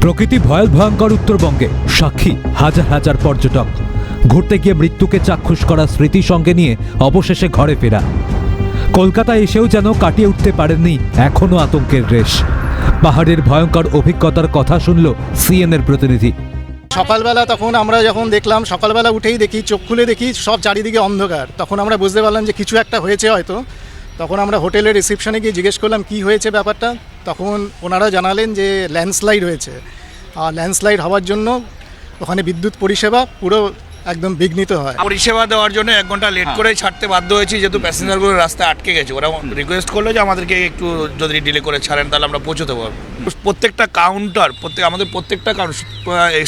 প্রকৃতি ভয়াল ভয়ঙ্কর উত্তরবঙ্গে। সাক্ষী, হাজার হাজার পর্যটক। ঘুরতে গিয়ে মৃত্যুকে চাক্ষুষ করা স্মৃতি সঙ্গে নিয়ে অবশেষে ঘরে ফেরা। কলকাতায় এসেও যেন কাটিয়ে উঠতে পারেননি এখনও আতঙ্কের রেশ। পাহাড়ের ভয়ঙ্কর অভিজ্ঞতার কথা শুনল সিএনএর প্রতিনিধি। সকালবেলা তখন আমরা যখন দেখলাম, সকালবেলা উঠেই দেখি, চোখ খুলে দেখি, সব চারিদিকে অন্ধকার। তখন আমরা বুঝতে পারলাম যে কিছু একটা হয়েছে হয়তো। তখন আমরা হোটেলের রিসেপশনে গিয়ে জিজ্ঞেস করলাম কি হয়েছে ব্যাপারটা? তখন ওনারা জানালেন যে ল্যান্ডস্লাইড হয়েছে। আর ল্যান্ডস্লাইড হওয়ার জন্য ওখানে বিদ্যুৎ পরিষেবা পুরো একদম বিঘ্নিত হয়। পরিষেবা দেওয়ার জন্য এক ঘণ্টা লেট করে ছাড়তে বাধ্য হয়েছি যেহেতু প্যাসেঞ্জারগুলো রাস্তায় আটকে গেছে। ওরা রিকোয়েস্ট করল যে আমাদেরকে একটু যদি ডিলে করে ছাড়েন তাহলে আমরা পৌঁছতে পারব। প্রত্যেকটা কাউন্টার প্রত্যেক আমাদের প্রত্যেকটা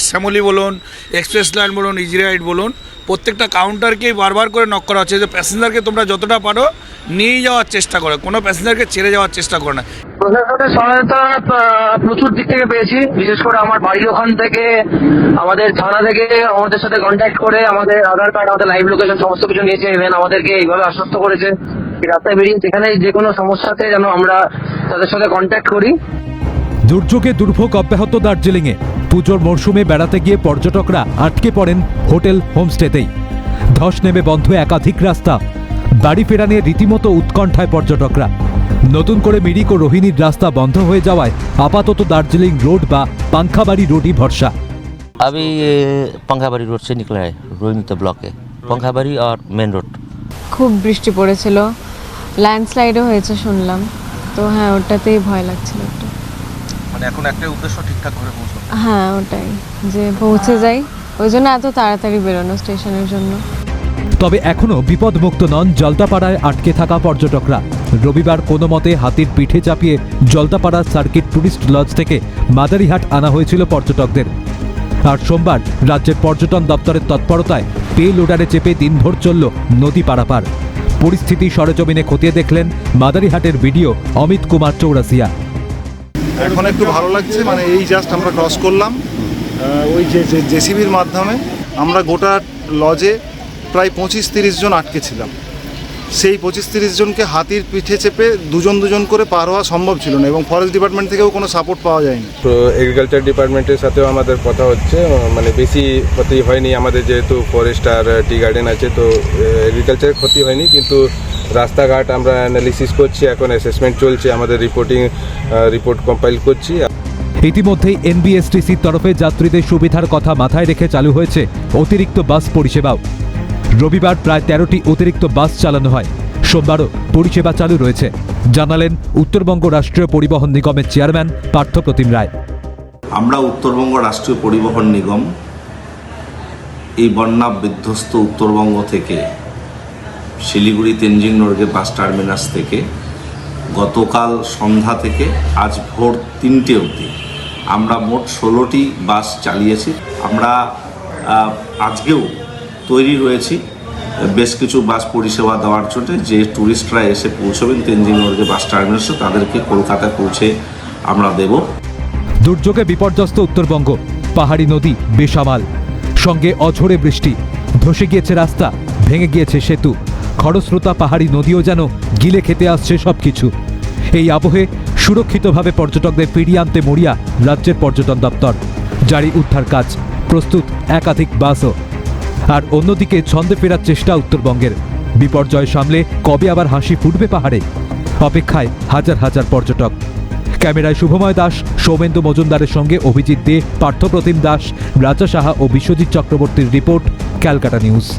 শ্যামলি বলুন এক্সপ্রেস লাইন বলুন ইজি রাইড বলুন প্রত্যেকটা কাউন্টারকেই বারবার করে নক করা হচ্ছে যে প্যাসেঞ্জারকে তোমরা যতটা পারো নিয়ে যাওয়ার চেষ্টা করে কোনো প্যাসেঞ্জারকে ছেড়ে যাওয়ার চেষ্টা করে না। প্রশাসনের সহায়তা আহ, প্রচুর দিক থেকে পেয়েছি বিশেষ করে আমার বাড়ির ওখান থেকে আমাদের থানা থেকে আমাদের সাথে কন্ট্যাক্ট করে আমাদের আধার কার্ড আমাদের লাইভ লোকেশন সমস্ত কিছু নিয়েছে ইভেন আমাদেরকে এইভাবে আশ্বস্ত করেছে এই রাস্তায় বেরিয়ে যেখানে যে কোনো সমস্যাতে যেন আমরা তাদের সাথে কন্ট্যাক্ট করি। দুর্যোগে দুর্ভোগ অব্যাহত দার্জিলিংয়ে পুজোর মরশুমে বেড়াতে গিয়ে পর্যটকরা আটকে পড়েন হোটেল হোমস্টেতেই। ধস নেমে বন্ধ একাধিক রাস্তা। বাড়ি ফেরা নিয়ে রীতিমতো উৎকণ্ঠায় পর্যটকরা নতুন করে মিরিক ও রোহিণীর রাস্তা বন্ধ হয়ে যাওয়ায় আপাতত দার্জিলিং রোড বা পাংখাবাড়ি রোডই ভরসা अभी ये पंखाबाड़ी रोड से निकला है रोहिणी ब्लॉक है पंखाबाड़ी और मेन रोड খুব বৃষ্টি পড়েছিল ল্যান্ডস্লাইডও হয়েছে শুনলাম তো হ্যাঁ ওটাতেই ভয় লাগছিল একটু মানে এখন একটাই উদ্দেশ্য ঠিকঠাক করে পৌঁছানো হ্যাঁ ওটাই যে পৌঁছে যাই ওই জন্য এত তাড়াতাড়ি বেরোনো স্টেশনের জন্য তবে এখনও বিপদমুক্ত নন জলদাপাড়ায় আটকে থাকা পর্যটকরা। রবিবার কোনো মতে হাতির পিঠে চাপিয়ে জলদাপাড়া সার্কিট ট্যুরিস্ট লজ থেকে মাদারিহাট আনা হয়েছিল পর্যটকদের। আর সোমবার রাজ্যের পর্যটন দপ্তরের তৎপরতায় পে লোডারে চেপে দিনভর চলল নদী পারাপার। পরিস্থিতি সরেজমিনে খতিয়ে দেখলেন মাদারিহাটের ভিডিও অমিত কুমার চৌরাসিয়া এখন একটু ভালো লাগছে মানে এই জাস্ট আমরা ক্রস করলাম। ওই যে, জেসিবির মাধ্যমে আমরা গোটা লজে প্রায় পঁচিশ তিরিশ জন আটকে ছিলাম। সেই পঁচিশ তিরিশ জনকে হাতির পিঠে চেপে দুজন দুজন করে পার হওয়া সম্ভব ছিল না এবং ফরেস্ট ডিপার্টমেন্ট থেকেও কোনো সাপোর্ট পাওয়া যায়নি। তো এগ্রিকালচার ডিপার্টমেন্টের সাথেও আমাদের কথা হচ্ছে মানে বেশি ক্ষতি হয়নি। আমাদের যেহেতু ফরেস্ট আর টি গার্ডেন আছে তো এগ্রিকালচারের ক্ষতি হয়নি। কিন্তু রাস্তাঘাট আমরা অ্যানালিসিস করছি এখন অ্যাসেসমেন্ট চলছে আমাদের রিপোর্টিং রিপোর্ট কম্পাইল করছি। ইতিমধ্যেই এনবিএসটিসির তরফে যাত্রীদের সুবিধার কথা মাথায় রেখে চালু হয়েছে অতিরিক্ত বাস পরিষেবাও। রবিবার প্রায় তেরোটি অতিরিক্ত বাস চালানো হয়। সোমবারও পরিষেবা চালু রয়েছে। জানালেন উত্তরবঙ্গ রাষ্ট্রীয় পরিবহন নিগমের চেয়ারম্যান পার্থপ্রতিম রায়। আমরা উত্তরবঙ্গ রাষ্ট্রীয় পরিবহন নিগম এই বন্যা বিধ্বস্ত উত্তরবঙ্গ থেকে শিলিগুড়ি তেনজিং নর্গে বাস টার্মিনাস থেকে গতকাল সন্ধ্যা থেকে আজ ভোর তিনটে অবধি আমরা মোট ষোলোটি বাস চালিয়েছি। আমরা আজকেও তৈরি রয়েছি। বেশ কিছু বাস পরিষেবা দেওয়ার জন্য যে ট্যুরিস্টরা এসে পৌঁছবেন তেনজিং নর্গে বাস টার্মিনাসে তাদেরকে কলকাতায় পৌঁছে আমরা দেবো। দুর্যোগে বিপর্যস্ত উত্তরবঙ্গ, পাহাড়ি নদী, বেসামাল। সঙ্গে অঝোরে বৃষ্টি, ধসে গিয়েছে রাস্তা, ভেঙে গিয়েছে সেতু। খরস্রোতা, পাহাড়ি নদীও যেন গিলে খেতে আসছে সবকিছু। এই আবহে সুরক্ষিতভাবে পর্যটকদের ফিরিয়ে আনতে মরিয়া রাজ্যের পর্যটন দপ্তর। জারি উদ্ধার কাজ, প্রস্তুত একাধিক বাসও। আর অন্যদিকে ছন্দে ফেরার চেষ্টা উত্তরবঙ্গের। বিপর্যয় সামলে কবে আবার হাসি ফুটবে পাহাড়ে? অপেক্ষায় হাজার হাজার পর্যটক। ক্যামেরায় শুভময় দাস, সৌমেন্দু মজুমদারের সঙ্গে অভিজিৎ দে, পার্থপ্রতিম দাস, রাজা সাহা ও বিশ্বজিৎ চক্রবর্তীর রিপোর্ট, ক্যালকাটা নিউজ।